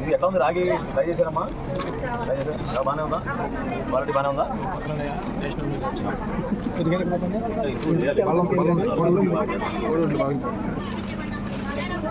ఇది ఎట్లా ఉంది? రాగి ట్రై చేశారమ్మా? ట్రై చేశారా? బాగానే ఉందా? క్వాలిటీ బాగానే ఉందా? ఇప్పుడు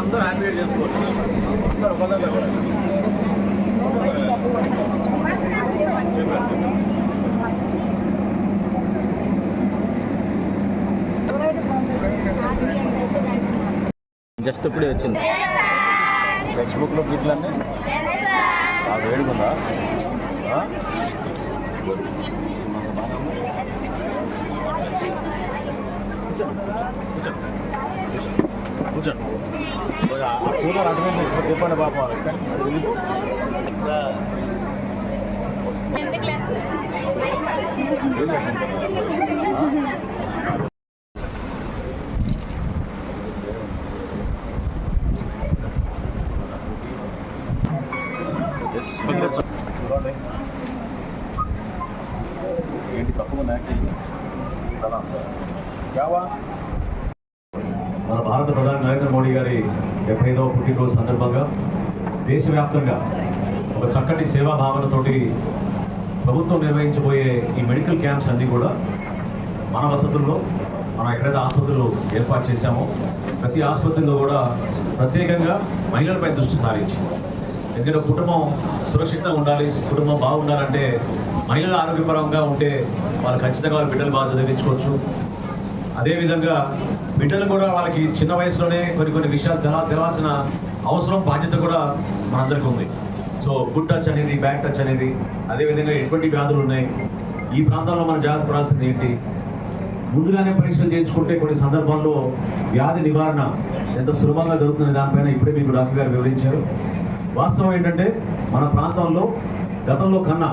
అందరూ హ్యాపీగా చేసుకోవచ్చు అందరూ ఒక దగ్గర కూడా. జస్ట్ ఇప్పుడే వచ్చింది. టెక్స్ట్ బుక్లో గీట్లన్నీ? ఆ వేడుకుందా? ఆ? మాకు బాగానే ఏంటి తక్కువ మన భారత ప్రధాని నరేంద్ర మోడీ గారి డెబ్బై ఐదవ పుట్టినరోజు సందర్భంగా దేశవ్యాప్తంగా ఒక చక్కటి సేవా భావనతోటి ప్రభుత్వం నిర్వహించబోయే ఈ మెడికల్ క్యాంప్స్ అన్నీ కూడా మన వసతుల్లో మనం ఎక్కడైతే ఆసుపత్రులు ఏర్పాటు చేశామో ప్రతి ఆసుపత్రిలో కూడా ప్రత్యేకంగా మహిళలపై దృష్టి సారించింది. ఎందుకంటే కుటుంబం సురక్షితంగా ఉండాలి కుటుంబం బాగుండాలంటే మహిళలు ఆరోగ్యపరంగా ఉంటే వాళ్ళు ఖచ్చితంగా వాళ్ళ బిడ్డలు బాగా చదివించుకోవచ్చు. అదేవిధంగా బిడ్డలు కూడా వాళ్ళకి చిన్న వయసులోనే కొన్ని కొన్ని విషయాలు తెలా తెలవాల్సిన అవసరం బాధ్యత కూడా మనందరికీ ఉంది. సో గుడ్ టచ్ అనేది బ్యాక్ టచ్ అనేది అదేవిధంగా ఎటువంటి వ్యాధులు ఉన్నాయి ఈ ప్రాంతంలో మనం జాగ్రత్త పడాల్సింది ఏంటి? ముందుగానే పరీక్షలు చేయించుకుంటే కొన్ని సందర్భాల్లో వ్యాధి నివారణ ఎంత సులభంగా జరుగుతుంది దానిపైన ఇప్పుడే మీకు డాక్టర్ గారు వివరించారు. వాస్తవం ఏంటంటే మన ప్రాంతంలో గతంలో కన్నా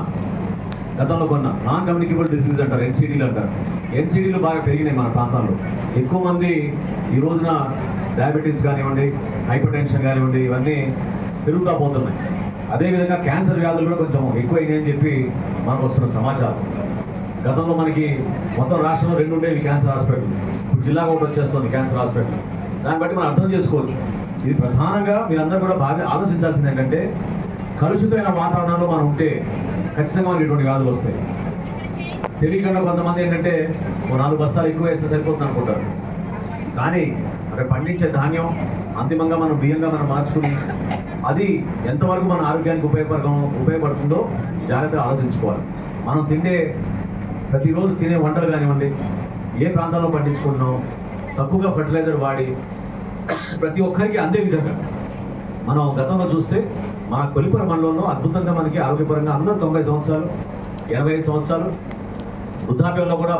గతంలో కొన్న నాన్ కమ్యూనికేబుల్ డిసీజ్ అంటారు ఎన్సీడీలు అంటారు. ఎన్సీడీలు బాగా పెరిగినాయి మన ప్రాంతాల్లో. ఎక్కువ మంది ఈ రోజున డయాబెటీస్ కానివ్వండి హైపర్ టెన్షన్ కానివ్వండి ఇవన్నీ పెరుగుతూ పోతున్నాయి. అదేవిధంగా క్యాన్సర్ వ్యాధులు కూడా కొంచెం ఎక్కువైనాయని చెప్పి మనకు వస్తున్న సమాచారం. గతంలో మనకి మొత్తం రాష్ట్రంలో రెండు ఉండేవి క్యాన్సర్ హాస్పిటల్ ఇప్పుడు జిల్లా ఒకటి వచ్చేస్తుంది క్యాన్సర్ హాస్పిటల్ దాన్ని బట్టి మనం అర్థం చేసుకోవచ్చు. ఇది ప్రధానంగా మీరందరూ కూడా బాగా ఆలోచించాల్సింది ఏంటంటే కలుషితమైన వాతావరణంలో మనం ఉంటే ఖచ్చితంగా మనకి ఇటువంటి వ్యాధులు వస్తాయి. తెలియకుండా కొంతమంది ఏంటంటే ఓ నాలుగు బస్తాలు ఎక్కువ వేస్తే సరిపోతుంది అనుకుంటారు. కానీ అక్కడ పండించే ధాన్యం అంతిమంగా మనం బియ్యంగా మనం మార్చుకుని అది ఎంతవరకు మన ఆరోగ్యానికి ఉపయోగపడ ఉపయోగపడుతుందో జాగ్రత్తగా ఆలోచించుకోవాలి. మనం తిండే ప్రతిరోజు తినే వంటలు కానివ్వండి ఏ ప్రాంతాల్లో పండించుకుంటున్నాం తక్కువగా ఫర్టిలైజర్ వాడి ప్రతి ఒక్కరికి అందే విధంగా. మనం గతంలో చూస్తే మన కొలిపర మండలంలో అద్భుతంగా మనకి ఆరోగ్యపరంగా అందరూ తొంభై సంవత్సరాలు ఎనభై ఐదు సంవత్సరాలు వృద్ధాప్యంలో కూడా